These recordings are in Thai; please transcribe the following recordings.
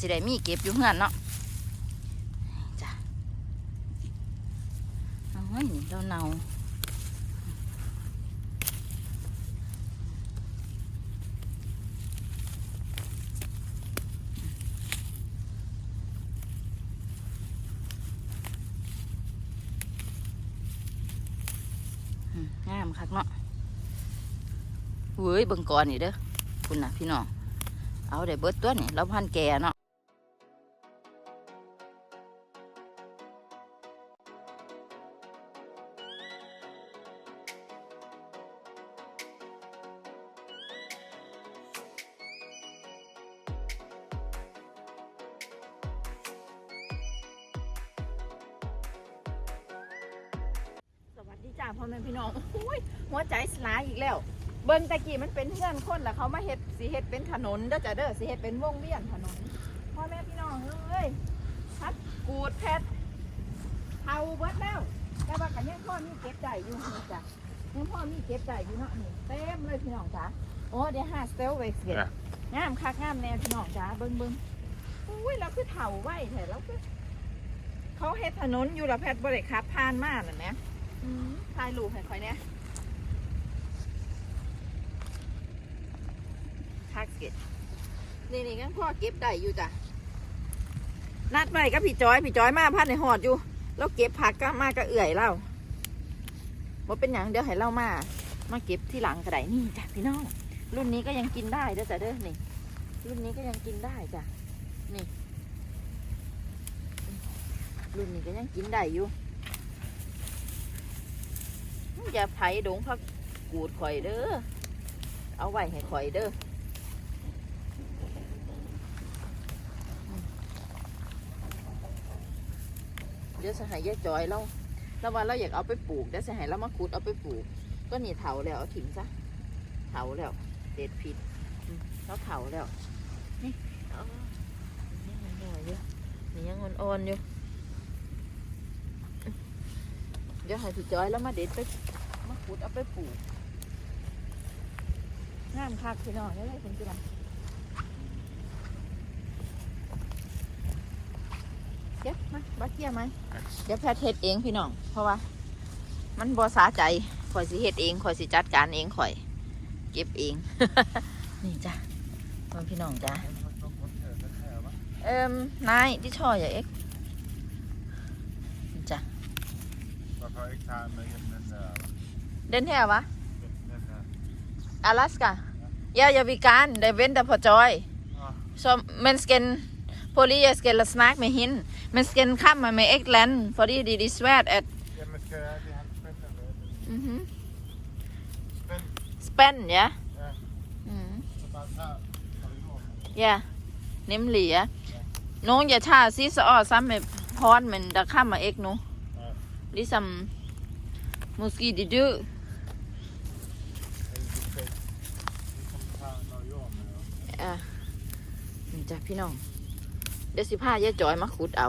สิได้มีเก็บอยู่เฮือนเนาะจ้ะเอาไว้นี่เราเนางามคักเนาะเว้ยบิ่งก่อนนี่เด้อคุณน่ะพี่น้อง เอาได้เบิดตัวนี่เราพันแก่เนาะ จ้าพ่อแม่พี่น้องอุ้ยหัวใจสลายอีกแล้ว เบิ่งตะกี้มันเป็นเพื่อนคนแล้วเขามาเฮ็ดสีเฮ็ดเป็นถนนเด้อจ้ะเด้อสีเฮ็ดเป็นวงเวียนถนนพ่อแม่พี่น้องเอ้ยพัดกูดแพทเฮาเบิดแล้วแต่ว่ากันยังพ่อมีเก็บได้อยู่นี่จ้ะยังพ่อมีเก็บได้อยู่เนาะนี่เต็มเลยพี่น้องจ้ะโอ้เดี๋ยวหาสเตลไว้เสียงามคักงามแน่พี่น้องจ้ะเบิ่งเบิ่งอุ้ยเราคือเฒ่าไว้แท้เราคือเขาเฮ็ดถนนอยู่ล้วแพทย์บ่ได้ขับผ่านมาน่ะแหมอืม ถ่ายรูปให้ข่อยเนี่ยทักเก็ตนี่นี่งั้นพ่อเก็บได้อยู่จ้ะนัดไว้กับพี่จอย พี่จอยมาพันในหอดอยู่ แล้วเก็บผักก็มาก็เอื่อยเล่าว่าเป็นอย่างเดียวให้เล่ามา มาเก็บที่หลังกระไดนี่จ้ะพี่น้อง รุ่นนี้ก็ยังกินได้เด้อจ้ะเด้อนี่ รุ่นนี้ก็ยังกินได้จ้ะ นี่ รุ่นนี้ก็ยังกินได้อยู่ อย่าไผ่ดงพักกูดข่อยเด้อ เอาไว้ให้ข่อยเด้อเดี๋ยวสหายแยายจอยเราเราว่าเราอยากเอาไปปลูกเดี๋ยวสหายเรามาขุดเอาไปปลูก ก็หนีเถาแล้วเอาทิ้งซะเถาแล้ว เด็ดผิดเราเถาแล้วนี่เอานี่มันหน่อยอยู่นี่ยังอ่อนๆอยู่เดี๋ยวให้พี่จอยแล้วมาเด็ดไป ขุดเอาไปปลูกงามคักพี่น้องได้ไรคุณจิ๋วเก็บมาบักเกียไหมเดี๋ยวแพทย์เห็ดเองพี่น้อง เพราะว่า มันบอสาใจข่อยสิเห็ดเองข่อยสิจัดการเองข่อย เก็บเอง นี่จ้ะมันพี่น้องจ้ะเอิ่มนายที่ชออย่าเอ็กจ้ะพอเะ การได้เว้นแต่พอจอย ah, så man skal Polly, jeg skal snakke med hende. Man skal komme med et eller andet, fordi det er svært at... ja, men skal jeg lige have spændt med Mm-hmm. Spændt, Spænd, ja. ja. Mm. Så bare tager og jorden. Ja, nemlig ja. Nogen jeg tager sidste år sammen med Porn, men der kommer ikke nu. Ja. Ligesom, måske de død. Eller du skal ligesom tager noget jord อะนี่จ้ะพี่น้อง เดี๋ยวสิผ้าเย่จอยมาขุดเอา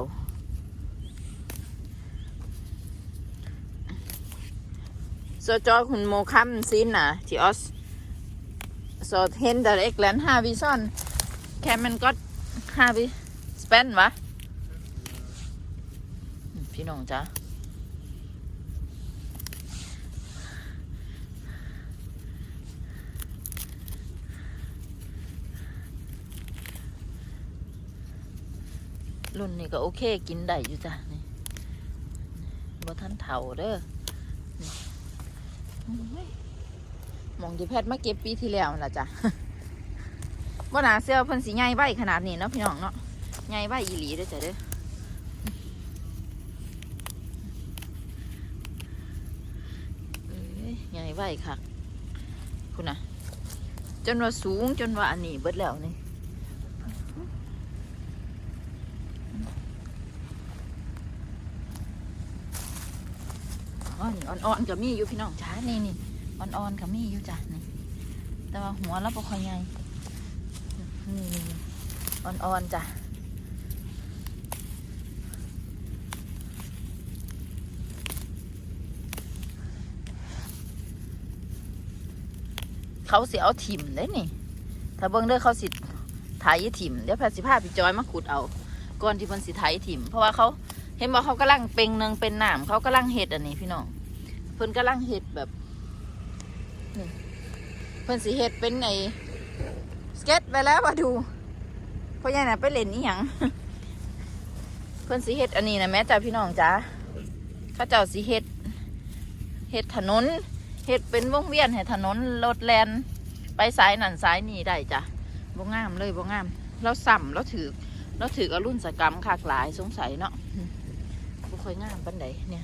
โซจอยคุณโมคัมซินน่ะที่ออสโซเห็ดแร์เอ็กแลนห้าวิซอน แคมมันก็ห้าวิสเปนวะพี่น้องจ้ะ รุ่นนี้ก็โอเคกินได้อยู่จ้ะนี่บ่ทันเฒ่าเด้อมองที่แพทย์มาเก็บปีที่แล้วนั่นล่ะจ้ะบ่นาเชื่อเพิ่นสิใหญ่ไว้ขนาดนี้เนาะพี่น้องเนาะใหญ่ไว้อีหลีเด้อจ้ะเด้อเอ้ยใหญ่ไว้ค่ะคุณนะจนว่าสูงจนว่าอันนี้เบิดแล้วนี่ อ๋อนี่อ่อนๆก็มีอยู่พี่น้องจ้านี่นี่อ่อนๆก็มีอยู่จ้ะนี่แต่ว่าหัวเราบ่ค่อยใหญ่นี่นี่อ่อนๆจ้ะเขาสิเอาถิ่มเลยนี่ ถ้าเบิ่งเด้อเขาสิไถถิ่มเดี๋ยวแพทย์สิพาพี่จอยมาขุดเอา ก่อนที่เพิ่นสิไถถิ่ม เพราะว่าเขา เห็นว่าเขากำลังเป่งหนึงเป็นหน้ำเขากำลังเฮ็ดอันนี้พี่น้องเพิ่นกำลังเฮ็ดแบบนี่เพิ่นสิเฮ็ดเป็นไอ้สเก็ตไปแล้วมาดูเพราะยังน่ะไปเล่นอีหยังเพิ่นสิเฮ็ดอันนี้นะแม่จ้าพี่น้องจ้าเขาเจ้าสิเฮ็ดเฮ็ดถนนเฮ็ดเป็นวงเวียนให้ถนนรถแลนไปสายนั่นสายนี่ได้จ้ะบ่งามเลยบ่งามเราซ้ำเราถือเราถือเอรุ่นสกรรมคากหลายสงสัยเนาะ บ่ค่อยงามปานใดเนี่ย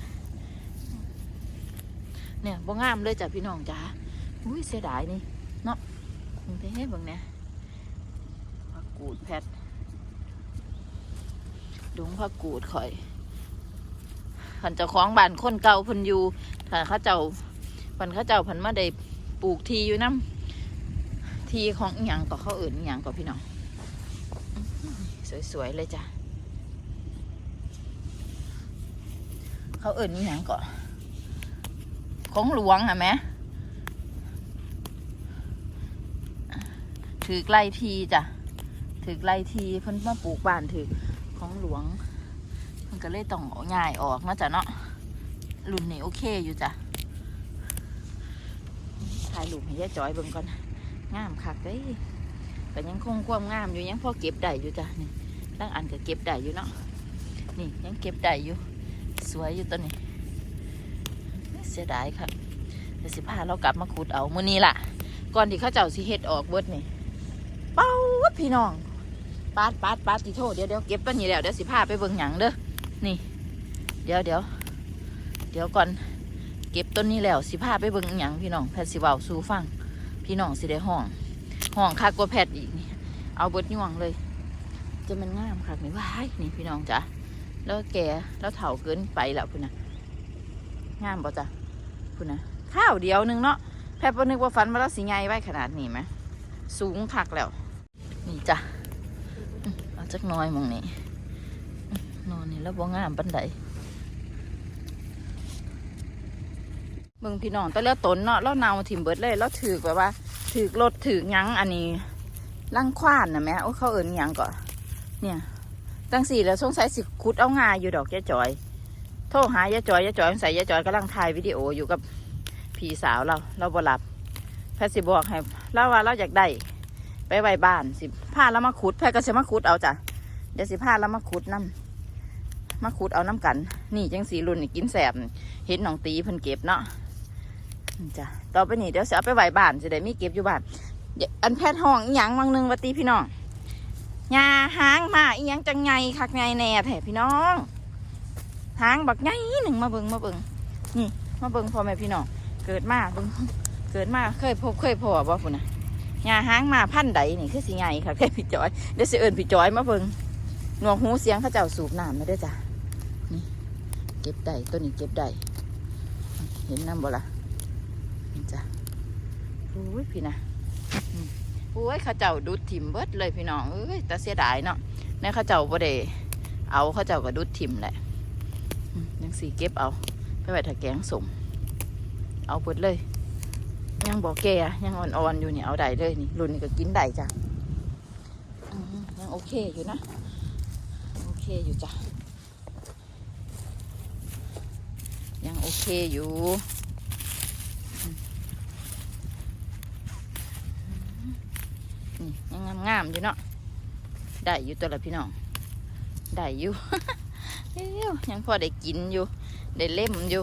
เนี่ยบ่งามเลยจ้ะพี่น้องจ้าอุ้ยเสียดายนี่เนาะมึงไปให้เบิ่งเนี่ยผักกูดแพทดุงผักกูดข่อยผันเจ้าของบ้านคนเก่าพันอยู่ถ้าเขาเจ้าผันเขาเจ้าผันมาได้ปลูกทีอยู่น้ำทีของหย่างก็เขาอื่นหย่างก็พี่น้อง สวยๆเลยจ้ะ เขาเอื่นอหย่างก็ของหลวงอะแม่ถือไกลทีจ้ะถือไกลทีเพิ่นมาปลูกบ้านถือของหลวงมันก็เลยต้องเอาง่ายออกนะจ้ะเนาะรุ่นนี้โอเคอยู่จ้ะถ่ายรูปให้ยายจอยเบิ่งก่อนงามคักเด้ยแต่ยังคงความงามอยู่ยังพอเก็บได้อยู่จ้ะนี่ตั้งอันก็เก็บได้อยู่เนาะนี่ยังเก็บได้อยู่ สวยอยู่ตัวนี้เสียดายค่ะเดี๋ยวสิพาเรากลับมาขุดเอามื้อนี้ล่ะ ก่อนที่เขาเจ้าสิเฮ็ดออกเบิดนี่เป้าพี่น้องปาดปาดปาดติโทษเดี๋ยวเดี๋ยวเก็บต้นนี้แล้วเดี๋ยวสิพาไปเบิ่งหยังเด้อนี่ เดี๋ยวเดี๋ยวเดี๋ยวก่อนเก็บต้นนี้แล้วสิพาไปเบิ่งหยังพี่น้องแพทย์สิเว้าสู่ฟัง พี่น้องสิได้ห้องห้องคักกว่าแพทย์อีกนี่เอาเบิดย่วงเลย จะมันงามคักนี่ว้ายนี่พี่น้องจ้ะ แล้วแกแล้วเฒ่าเกินไปแล้วพุ่นนะงามบ่จ้ะพุ่นนะข้าวเดียวหนึงเนาะแพทย์บ่นึกว่าฟันมาแล้วสิใหญ่ไว้ขนาดนี้ไหมสูงคักแล้ว นี่จ้ะเอาจักน้อยมองนี้อื้อนอนนี่แล้วบ่งามปันใดเบิ่งพี่น้องแต่แล้วตนเนาะแล้วเนาถิ่มเบิดเลยแล้วถือแบบว่า ถือรถถือยังอันนี้ลังควานนะแม่โอ้เขาเอิ้นยังก่อนเนี่ย จังสี่แล้วสงสัยสิขุดเอางาอยู่ดอกยายจอย โทรหายายจอยยายจอยใส่ยายจอยกำลังถ่ายวิดีโออยู่กับพี่สาวเรา เราบ่หลับแพทย์สิบอกให้เราว่าเราอยากได้ไปไว้บ้านสิพาแล้วมาขุดแพรก็จะมาขุดเอาจ้ะเดี๋ยวสิพาแล้วมาขุดน้ำมาขุดเอาน้ำกัน นี่จังสีรุ่นนี่กินแสบเห็นน้องตีเพิ่นเก็บเนาะจ้ะต่อไปนี่เดี๋ยวสิเอาไปไว้บ้านจะได้มีเก็บอยู่บ้านอันแพทย์ห้องอีหยังวังนึงวัตีพี่น้อง ยาหางมาอียังจังไงคักไงแน่แท้พี่น้องหางบักไงหนึ่งมาเบิงมาเบิงนี่มาเบิงพ่อแม่พี่น้องเกิดมาเบิงเกิดมาเคยพบเคยพอบ่พุ่นนะหญ้าหางมาพันใดนี่คือสิไงค่ะแค่พี่จอยเดี๋ยวสิเอิญพี่จอยมาเบิ่งหนวกหูเสียงเขาเจ้าสูบน้ำไม่ได้จ้ะนี่เก็บได้ตัวนี้เก็บได้เห็นน้ำบ่ละจ้ะโอ้ยพี่นะ โอ้ยเขาเจ้าดุดถิ่มเบิดเลยพี่น้องเอ้ยแต่เสียดายเนาะในเขาเจ้าบ่ได้เอาเขาเจ้าก็ดุดถิ่มแหละยังสีเก็บเอา ไปไว้ถ้าแกงสมเอาเบิดเลย ยังบอกแก่ยังอ่อนๆอยู่เนี่ยเอาได้เลยนี่รุ่นนี้ก็กินได้จ้ะยังโอเคอยู่นะ โอเคอยู่จ้ะยังโอเคอยู่อืม นี่ยังงามๆอยู่เนาะได้อยู่ตัวละพี่น้องได้อยู่เอ้วยังพอได้กินอยู่ ได้เล่มอยู่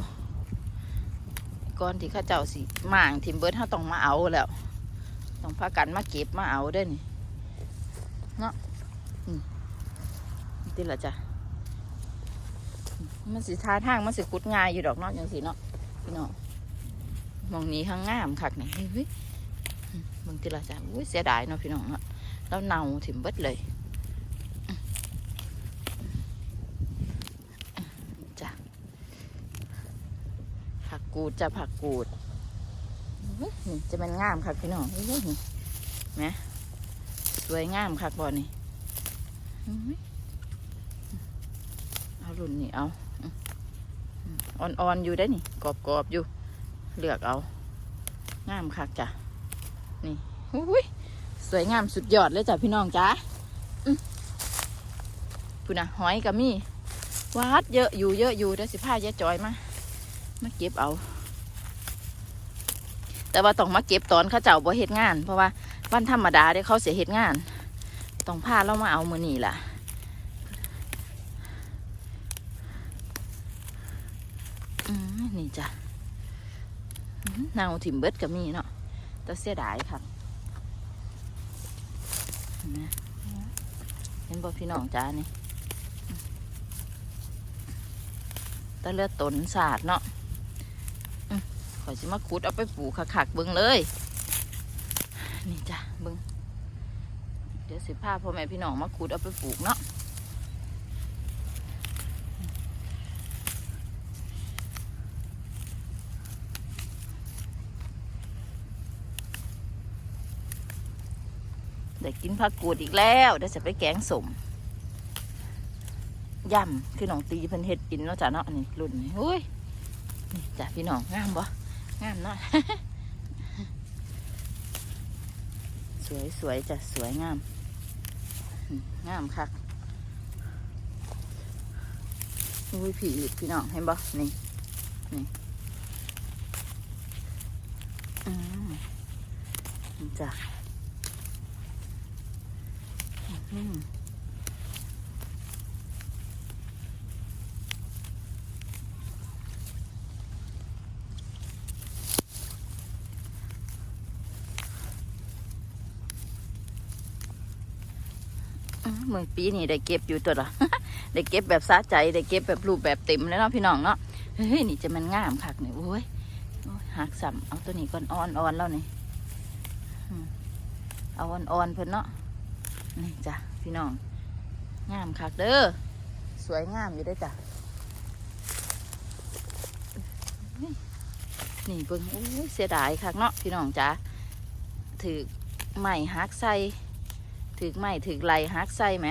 ก่อนที่ข้าเจ้าสิหม่างทิมเบิร์ดเขาต้องมาเอาแล้ว ต้องพากันมาเก็บมาเอาเด้อนี่เนาะอืมนี่ติละจ้ะมันสิท่าทางมันสิกุดง่ายอยู่ดอกเนาะจังสิเนาะพี่น้องมองนี้ข้างงามคักนี่เฮ้ย มึงติละจ้ะอุ้ยเสียดายเนาะพี่น้องเนาะแล้วเน่าทิมเบิดเลยจ้ะผักกูดจะผักกูดจะเป็นงามค่ะพี่น้องนี่แหมสวยงามค่ะบอนี่เอารุ่นนี่เอาอ่อนๆอยู่ได้นี่กรอบๆอยู่ เลือกเอา งามคักจ้ะ นี่อุ้ยสวยงามสุดยอดเลยจ้ะพี่น้องจ้าคุณนะหอยก็มีวาดเยอะอยู่เยอะอยู่เดี๋ยวสิพายายจอยมามาเก็บเอา แต่ว่าต้องมาเก็บตอนเขาเจ้าบ่เฮ็ดงาน เพราะว่าวันธรรมดาเดี๋ยวเขาเสียเฮ็ดงาน ต้องพาเรามาเอามือนี่ล่ะอืมนี่จ้ะนางถิ่มเบิดก็มีเนาะ แต่เสียดายค่ะเห็นไหมเห็นบ่พี่น้องจ้านี่ตะเลือดตนสาดเนาะขอยสิมาขุดเอาไปปลูกขักๆเบิ่งเลย นี่จ้ะเบิ่งเดี๋ยวสิพาพ่อแม่พี่น้องมาขุดเอาไปปลูกเนาะ ได้กินผักกูดอีกแล้วเดี๋ยวจะไปแกงสมยำคือน้องตีเพิ่นเฮ็ดกินเนาะจ้ะเนาะนี่รุ่นนี้อุ้ยนี่จ้ะพี่น้องงามบ่งามเนาะสวยสวยจ้ะสวยงามงามคักอุ้ยผีพี่น้องเห็นบ่นี่นี่อืมนี่จ้ะ อืมอืมมือปีนี้ได้เก็บอยู่ตัวละได้เก็บแบบสะใจได้เก็บแบบรูปแบบเต็มแล้วเนาะพี่น้องเนาะเฮ้ยนี่จะมันงามคักนี่ยโอ้ยหักสัมเอาตัวนี้ก่อนอ่อนอ่อนแล้วนี่เอาอ่อนอ่อนเพิ่นเนาะ นี่จ้ะพี่น้อง งามคักเด้อ สวยงามอยู่ได้จ้ะ นี่เบิ่งโอ้ยเสียดายคักเนาะพี่น้องจ้ะถือไม้ฮักใส่ถือไม้ถือไหลฮักใส่ไหม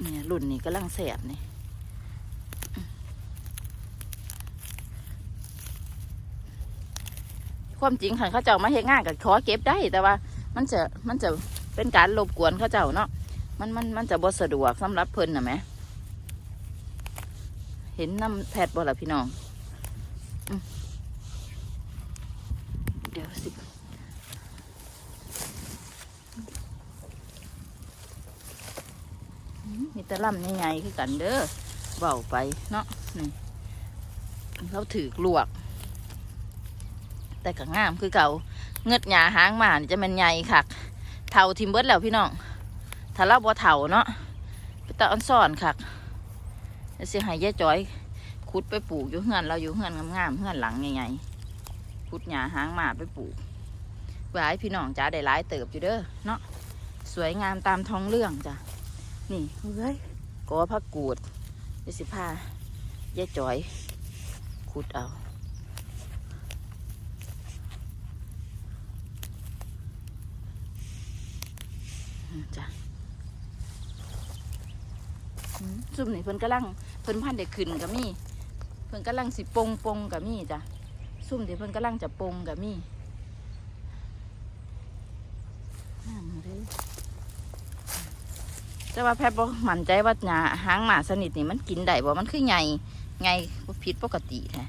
เนี่ยรุ่นนี้ก็ลังแสบนี่ความจริงคันเขาเจ้ามาเฮ็ดงานกับขอเก็บได้แต่ว่า มันจะมันจะ เป็นการรบกวนเขาเจ้าเนาะมันมันมันจะบ่สะดวกสำหรับเพิ่นนะแหม เห็นน้ำแพทย์บ่ล่ะพี่น้องเดี๋ยวสิมีตะล่ำใหญ่ๆคือกันเด้อเบาไปเนาะนี่เขาถือลวก แต่ก็งามคือเก่าเงืดหยาหางหมานี่จะเป็นใหญ่คัก เทาทิมเบิดแล้วพี่น้องถ้าเราบ่เทาเนาะไปตะออนซ่อนคักแล้วสิให้ยายจอยขุดไปปลูกอยู่เฮือนเราอยู่เฮือนงามๆเฮือนหลังใหญ่ๆขุดหยาหางหมาไปปลูกไว้ให้พี่น้องจ้าได้หลายเติบอยู่เด้อเนาะสวยงามตามท้องเรื่องจ้ะนี่เฮ้ยกอพักกูดเดี๋ยวสิพายายจอยขุดเอา จ้ะซุ่มนี่เพิ่นกำลังเพิ่นพันเด็กขึ้นกับมี่ เพิ่นกำลังสิปงปงกับมี่จ้ะซุ่มที่เพิ่นกำลังจะปงกับมีงามเลยแต่ว่าแพทย์บ่มั่นใจว่าหญ้าหางหมาสนิทนี่มันกินได้บ่มันคือไงไงผิดปกติแท้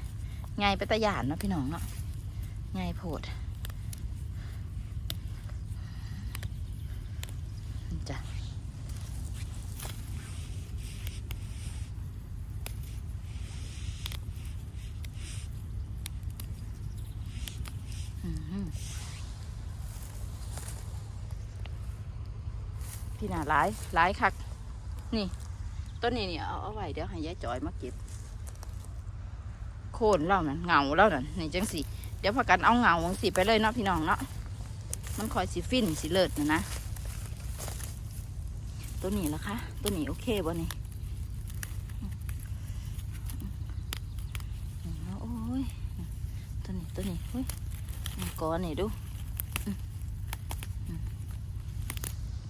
ไงไปตะยานเนาะพี่น้องเนาะไงโพดจ้ะ อืม่น่าร้ายร้ายคัก นี่ ต้นนี้นี่เอาเอาไว้เดี๋ยวให้ยายจอยมาเก็บ โคนเล่านั่นเงาเล่านั่นนี่จังสิเดี๋ยวพากันเอาเงาจังสิไปเลยเนาะพี่น้องเนาะมันคอยสิฟินสิเลิศนะนะตัวนี้ละคะ ตัวนี้โอเคบ่นี่โอ้ยตัวนี้ตัวนี้เฮ้ยก้อนนี่ดูอืมอืม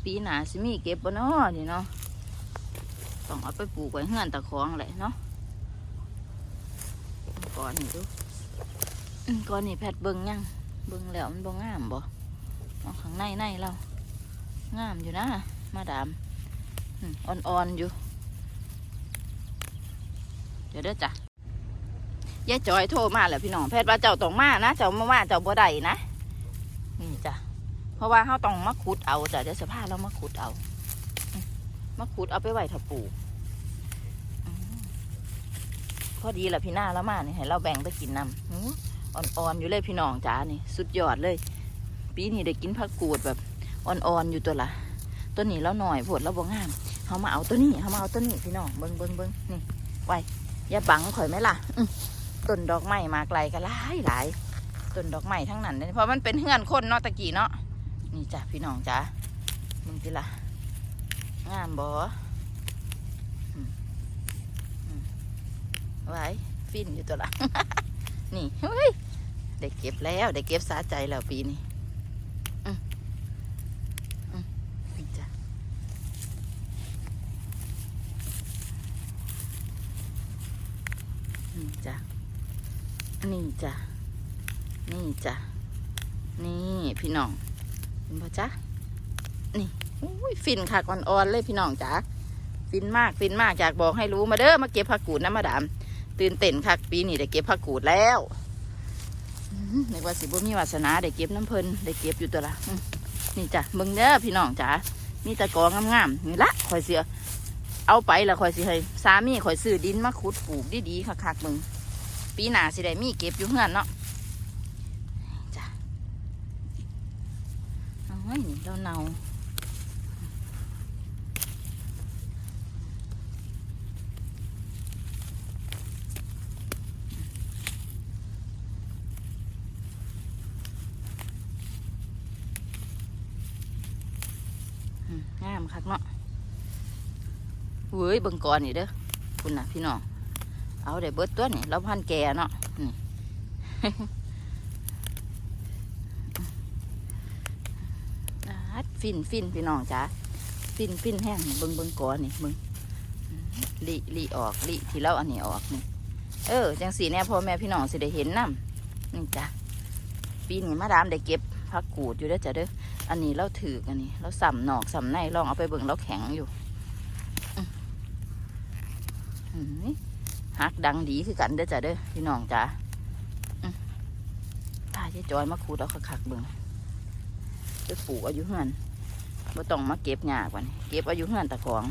ปีหนาสิมีเก็บบ่เนาะนี่เนาะต้องเอาไปปลูกไว้เฮือนตะคองแหละเนาะก้อนนี่ดูก้อนนี่แพทย์เบิ่งยังเบิ่งแล้วมันบ่งามบ่เอาข้างในในเรางามอยู่นะ มาดามอ่อนๆอยู่ เดี๋ยวเด้อจ้ะยายจอยโทรมาแล้วพี่น้องแพทย์ว่าเจ้าต้องมานะ เจ้ามาว่าเจ้าบ่ได้นะนี่จ้ะ เพราะว่าเขาต้องมาขุดเอาจ้ะเดี๋ยวสภาพเรามาขุดเอามาขุดเอาไปไหว้ถ้าปลูกอืมพอดีแหละพี่หน้าแล้วมาเนี่ให้เราแบ่งไปกินนำอ่อนๆอยู่เลยพี่น้องจ้านี่ สุดยอดเลย ปีนี้ได้กินผักกูดแบบอ่อนๆอยู่ตัวละตัวนี้แล้วหน่อยผดแล้วบ่งามเขามาเอาตัวนี้เขามาเอาตัวนี้พี่น้องเบิ้งเบิ้งเบิ้งนี่ไว้อย่าบังข่อยไหมล่ะต้นดอกไม้มาไกลก็หลายหลายต้นดอกไม้ทั้งนั้นเลยเพราะมันเป็นเฮือนคนเนาะตะกี้เนาะ นี่จ้ะพี่น้องจ้ามึงจิละงามบ่อืมอืมไว้ฟินอยู่ตัวละ นี่เฮ้ยได้เก็บแล้วได้เก็บสาใจแล้วปีนี้นี่จ้ะ นี่จ้ะ นี่จ้ะ นี่พี่น้อง ห็นปะจ๊ะนี่อุ้ยฟินค่ะอ่อนๆเลยพี่น้องจ๋าฟินมากฟินมากอยากบอกให้รู้มาเด้อมาเก็บผักกูดนะมาดาม ตื่นเต้นคักปีนี้ได้เก็บผักกูดแล้วอื้อหือนึกว่าสิบ่มีวาสนาได้เก็บน้ำเพลินได้เก็บอยู่ตัวละนี่จ้ะมึงเด้อพี่น้องจ๋ามีแตะกองงามๆนี่ละข่อยเสียเอาไปล้วข่อยสิให้สามีข่อยซื้อดินมาขุดปลูกดีๆคักๆมึงปีหน้าสิได้มีเก็บอยู่เฮือนเนาะ เอาไว้นี่เราเนาอืมงามคักเนาะเว้ยบิ่งก่อนนี่เด้อคุณน่ะพี่น้อง เอาได้เบิดตัวนี่เราพันแก่เนาะนี่ อาด ฟินฟินพี่น้องจ้าฟินฟินแห้งเบิงเบิงก่อนนี่เบิงลิลิออกลิที่เราอันนี้ออกนี่ เออจังสีเนี่ยพ่อแม่พี่น้องสิได้เห็นน้ำนี่จ้ะปีนี้มาดามได้เก็บผักกูดอยู่ด้อจ้ะเด้ออันนี้เราถือกันนี่เราสัมหนอกสัมในลองเอาไปเบิ่งเราแข็งอยู่ฮักดังดีคือกันเด้อจ้ะเด้อพี่น้องจ้าตายายจอยมาขูดเอาคักๆเบิ่งไปปลูกอายุเฮือน บ่ต้องมาเก็บหญ้ากว่านเก็บอายุเฮือนตะของ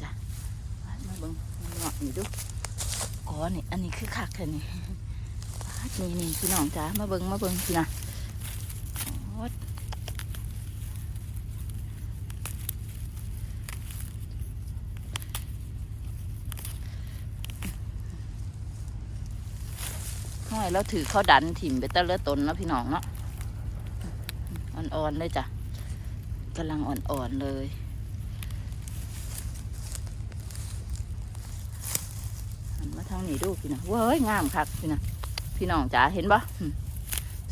จ้ะมาเบิ่งเนาะนี่ดูก้อนี่อันนี้คือคักแค่นี่นี่นี่พี่น้องจ้ามาเบิ่งมาเบิ่งพี่นะอ๋อ แล้วถือเขาดันถิ่มไปแตะเลือตนเนาะพี่น้องเนาะอ่อนๆเลยจ้ะกำลังอ่อนๆเลยหันมาทางนี้ดูพี่นะเว้ยงามคักพี่นะพี่น้องจ๋าเห็นปะ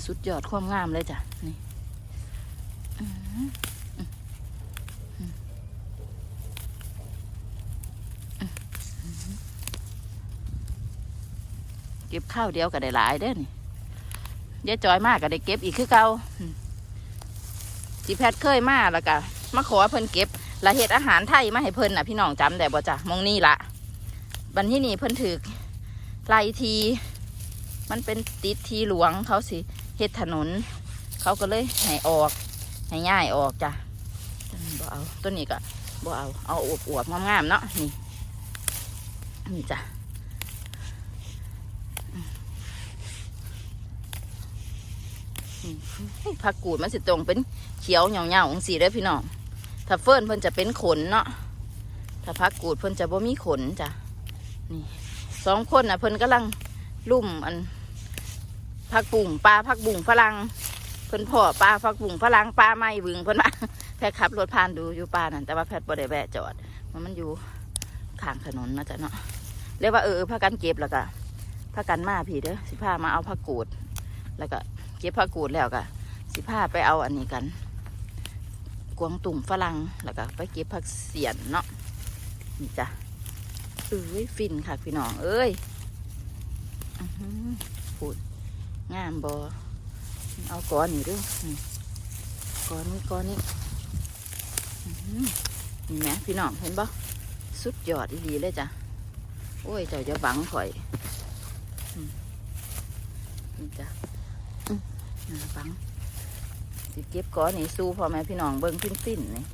สุดยอดความงามเลยจ้ะนี่อื้อหืออื้อหืออื้อหือ เก็บข้าวเดียวก็ได้หลายเด้อนี่ยายจอยมากก็ได้เก็บอีกคือเก่าจีแพทย์เคยมาแล้วก็มาขอเพิ่นเก็บละเฮ็ดอาหารไทยมาให้เพิ่นน่ะพี่น้องจำได้บ่จ้ะมองนี่ละบันที่นี่เพิ่นถือไล่ที มันเป็นติดทีหลวงเขาสิเฮ็ดถนน เขาก็เลยให้ออกให้ง่ายออกจ้ะบ่เอาต้นนี้ก็บ่เอาเอาอวบอวบๆงามๆเนาะนี่นี่จ้ะ ผักกูดมันสิตรงเป็นเขียวเหงาๆของสีได้อพี่น้องถ้าเฟิร์นเพิ่นจะเป็นขนเนาะถ้าผักกูดเพิ่นจะบ่มีขนจ้ะนี่สองคนน่ะเพิ่นกำลังลุ่มอันผักบุ่งปลาผักบุ่งฝรั่งเพิ่นพ่อปลาผักบุ่งฝรั่งปลาไม่บึงเพิ่นว่าแพทขับรถผ่านดูอยู่ปลานั่นแต่ว่าแพทย์บ่ได้แวะจอดมันมันอยู่ข้างถนนนะจ๊ะเนาะเรียกว่าเออพากันเก็บแล้วก็พากันมาพี่เด้อสิพามาเอาผักกูดแล้วก็ เก็บผักกูดแล้วก็สิพาไปเอาอันนี้กัน กวางตุ่มฝรั่งแล้วก็ไปเก็บผักเสียนเนาะนี่จ้ะเอ้ยฟินค่ะพี่น้องเอ้ยอื้อหือพูดงามบอเอาก้อนนี่ดูนี่ก้อนนี้ก้อนนี้นี่ไหมพี่น้องเห็นปะสุดยอดอีเลยจ้ะโอ้ยเจ้าจะบังข่อยมนี่จ้ะ มน่าบังสิเก็บก้อนนี่สู้พ่อแม่พี่น้องเบิ้งฟินฟินนี่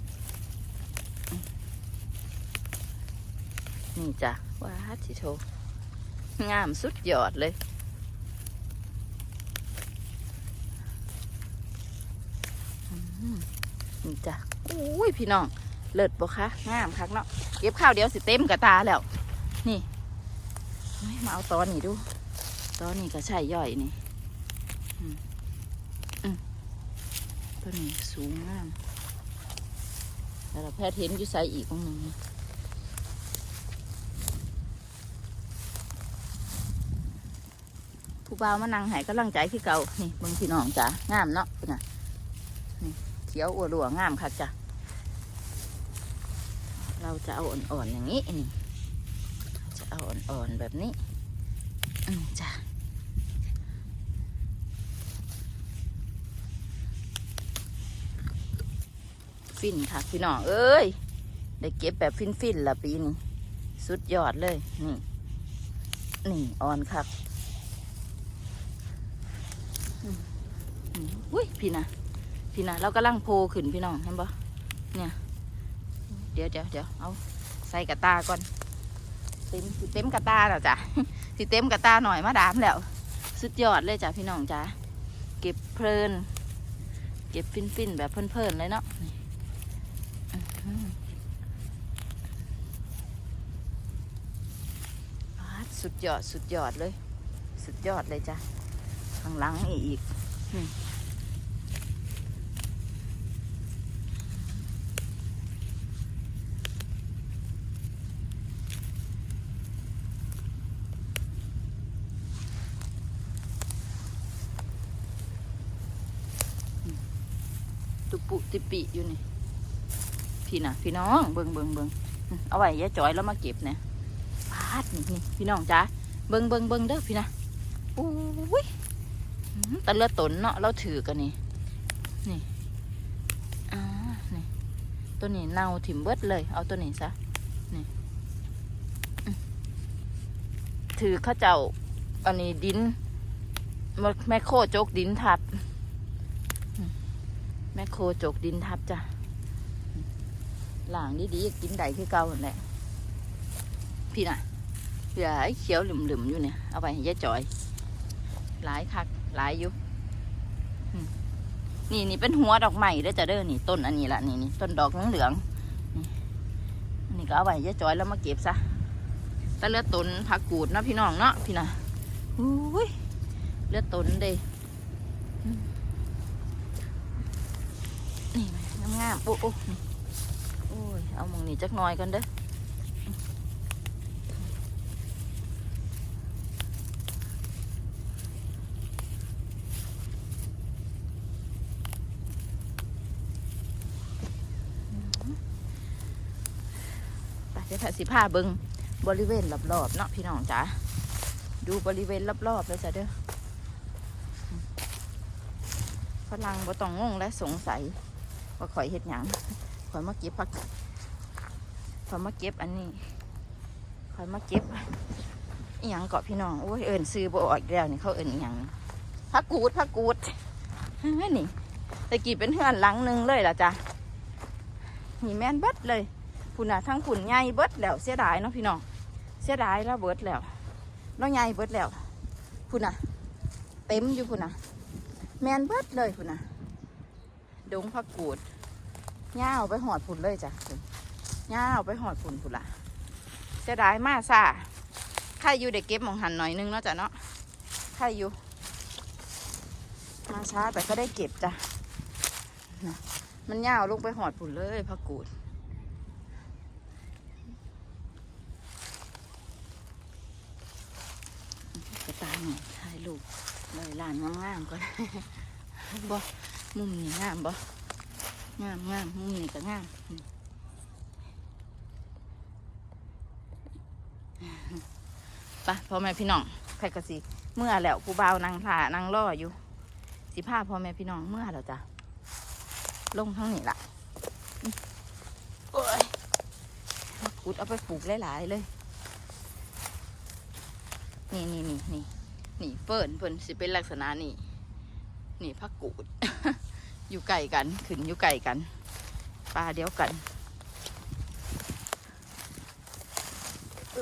นี่จ้ะว้าสิโชงามสุดยอดเลยนี่จ้ะอุ้ยพี่น้อง เลิศบ่คะงามคักเนาะเก็บข้าวเดียวสิเต็มกระตาแล้ว นี่มาเอาตอนนี้ดู ตอนนี้ก็ใช่ย่อยนี่อืม ตัวนี้สูงงามแล้วเราแพทย์เห็นอยู่ใส่อีกองหนึ่งผู้บ่าวมานั่งหายกำลังใจที่เก่านี่เบิ่งพี่น้องจ้ะงามเนาะนไงเขียวอัวหลวงามค่ะจ้ะเราจะเอาอ่อนๆอย่างนี้นี่จะเอาอ่อนๆแบบนี้อืมจ้ะ ฟินค่ะ พี่น้องเอ้ยได้เก็บแบบฟินๆละปีนี้สุดยอดเลย นี่ นี่อ่อนครับอุ้ยพี่นะพี่นะเรากำลังโพขึ้นพี่น้องเห็นปะเนี่ย เดี๋ยวเดี๋ยวเดี๋ยวเอาใส่กระตาก่อน เต็มสิเต็มกระตาแล้วจ้ะสิเต็มกระตาหน่อยมาดามแล้ว สุดยอดเลยจ้ะพี่น้องจ้ะเก็บเพลิน เก็บฟินฟินๆแบบเพลินๆเลยเนาะ สุดยอดสุดยอดเลย สุดยอดเลยจ้ะข้างหลังอีกนี่ตุปุติปิอยู่นี่ พี่นะพี่น้องเบิงเบิงเบิงเอาไว้ยายจอยแล้วมาเก็บเนี่ยพาดนี่นี่พี่น้องจ้าเบิงเบิงเบิงเด้อพี่นะอุ้ยตะเลือดตนเนาะเราถือกันนี่นี่อ่านี่ตัวนี้เน่าถิ่มเบิดเลย เอาตัวนี้ซะนี่ถือข้าเจ้าอันนี้ดินแม่โคโจกดินทับแม่โคโจกดินทับจ้ะ หลางดีๆกินได้คือเก่าหั่นแหละพี่น่ะเหลือไอ้เขียวหลุมๆอยู่เนี่ยเอาไปให้ยายจอย หลายคักหลายอยู่นี่นี่เป็นหัวดอกไม้เด้อจะเด้อนี่ต้นอันนี้ละนี่นี่ต้นดอกเหลืองๆนี่อันนี้ก็เอาไปยายจอยแล้วมาเก็บซะแต่เลือดต้นผักกูดเนาะพี่น้องเนาะพี่น่ะอุ้ยเลือดต้นเด้นี่งามงามๆโอ้โอ้ เอามองนี่จักหน่อยกันเด้อไปเดี๋ยวสิพาเบิงบริเวณรอบๆเนาะพี่น้องจ๋าดูบริเวณรอบๆเลยจ้ะเด้อฝรั่งบ่ต้องงงและสงสัยว่าข่อยเฮ็ดหยังข่อยมาเก็บผัก อยมาเก็บอันนี้ข่อยมาเก็บอหยังเกาะพี่น้องโอ้ยเอิญซื้อบ่ออกอีกแล้วนี่เขาเอิญอหยังผักกูดผักกูดนี่ตะกี้เป็นเฮือนหลังหนึงเลยล่ะจ้ะนี่แม่นเบิดเลยพุ่นน่ะทั้งพุ่นใหญ่เบิดแล้วเสียดายเนาะพี่น้องเสียดายแล้วเบิดแล้วแล้วใหญ่เบิดแล้วพุ่นน่ะ เต็มอยู่พุ่นน่ะ แม่นเบิดเลยพุ่นน่ะดงผักกูดย่าเอาไปหอดผุนเลยจ้ะ ย่าเอาไปหอดผุนผุนละเสียดายมากซ่าใครอยู่เด็กเก็บหมองหันหน่อยนึงเนาะจ้ะเนาะใครอยู่ มาช้าแต่ก็ได้เก็บจ้ะนะมันย่าเอาลงไปหอดผุนเลยผักกูดกระตายหน่อยถ่ายรูปเลยลานงามๆก่อนบ่มุมนี้งามบ่งามงามมุมนี้ก็งาม ไปพ่อแม่พี่น้องใครกะสิเมื่อแล้วผู้บ่าวนางถ่านางรออยู่ สิพาพ่อแม่พี่น้องเมื่อแล้วจ้ะลงทั้งนี้ละโอ้ยกุดเอาไปปลูกหลายๆเลย นี่นี่นี่นี่นี่เฟิร์นเฟิร์นสิเป็นลักษณะนี่นี่ผักกูด อยู่ไก่กันขึ้นอยู่ไก่กันปลาเดียวกันเอ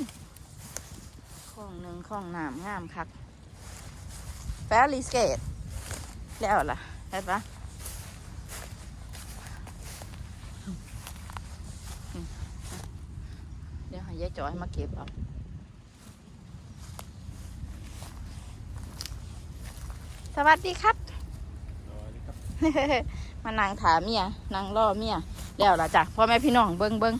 อ ข้องหนึ่งข้องน้ำงามคักแฟลิสเกตแล้วล่ะเห็นปะอืมเดี๋ยวให้ยายจอยมาเก็บเอาสวัสดีครับ มานั่งถามเมียนั่งรอเมียแล้วล่ะจ้ะพ่อแม่พี่น้องเบิ้งเบิ้ง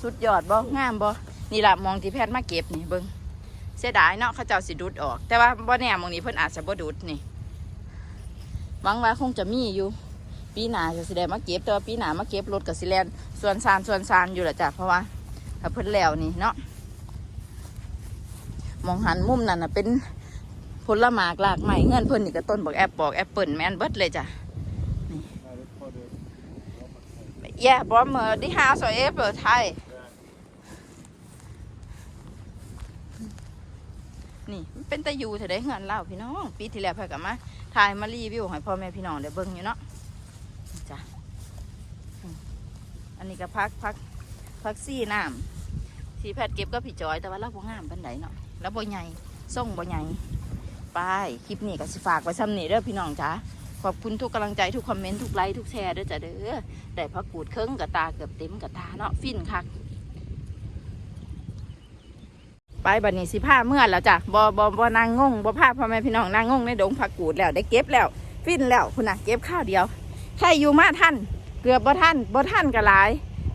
สุดยอดบ่งามบ่นี่ล่ะมองที่แพทย์มาเก็บนี่เบิ้งเสียดายเนาะเขาเจ้าสิดูดออก แต่ว่าบ่แน่มองนี้เพิ่นอาจจะบ่ดูดนี่หวังว่าคงจะมีอยู่ ปีหน้าจะสิได้มาเก็บแต่ว่าปีหน้ามาเก็บรถกับสิแลนส่วนซานส่วนซานอยู่ล่ะจ้ะเพราะว่าถ้าเพิ่นแล้วนี่เนาะมองหันมุมนั่นน่ะเป็นผลหมากหลากใหม่เงื่อนเพิ่นนี่ก็ต้นบอกแอปบอกแอปเปิลแมนเบิดเลยจ้ะ Yeah, Bomber, die House of Apple Thai นี่มัน เป็นตะยูเถอะได้เงินเล่าพี่น้องปีที่แล้วพิ่นก็มาถ่ายมารีวิวให้พ่อแม่พี่น้องเดี๋ยวเบิ่งอยู่เนาะจ้ะอันนี้ก็พักพักพักซี่น้ำสีแพทย์เก็บก็พี่จอยแต่ว่าเราบ่งามปานใดเนาะแล้วบ่ใหญ่ส่งบ่ใหญ่ไปคลิปนี้ก็สิฝากไว้ซ้ำนี่เด้อพี่น้องจ้าขอบคุณทุกกำลังใจทุกคอมเมนต์ทุกไลค์ทุกแชร์ด้อจ้ะเด้อได้พักกูดเครื่องกับตาเกือบเต็มกับตาเนาะฟินคัก ไปบัดนี้สิผ้าเมื่อแล้วจ้ะบอบอบอนางงงบอผ้าพ่อแม่พี่น้องนางงงในดงผักกูดแล้วได้เก็บแล้ว ฟินแล้วคุณน่ะเก็บข้าวเดียวใครอยู่มาท่านเกือบบ่ท่านบ่ท่านก็หลาย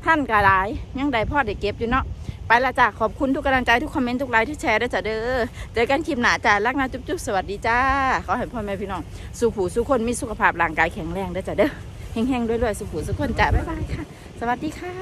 ท่านก็หลาย ยังได้พ่อได้เก็บอยู่เนาะไปละจ้ะขอบคุณทุกกำลังใจทุกคอมเมนต์ทุกไลค์ทุกแชร์ด้วยจ้ะเด้อเจอกันคลิปหน้าจ้ะรักนะจุ๊บจุ๊บสวัสดีจ้าขอให้พ่อแม่พี่น้องสุขูสุขคนมีสุขภาพร่างกายแข็งแรงด้วยจ้ะเด้อแห้งๆด้วยๆสุขูสุขคนจ้ะบ๊ายบายค่ะ สวัสดีค่ะ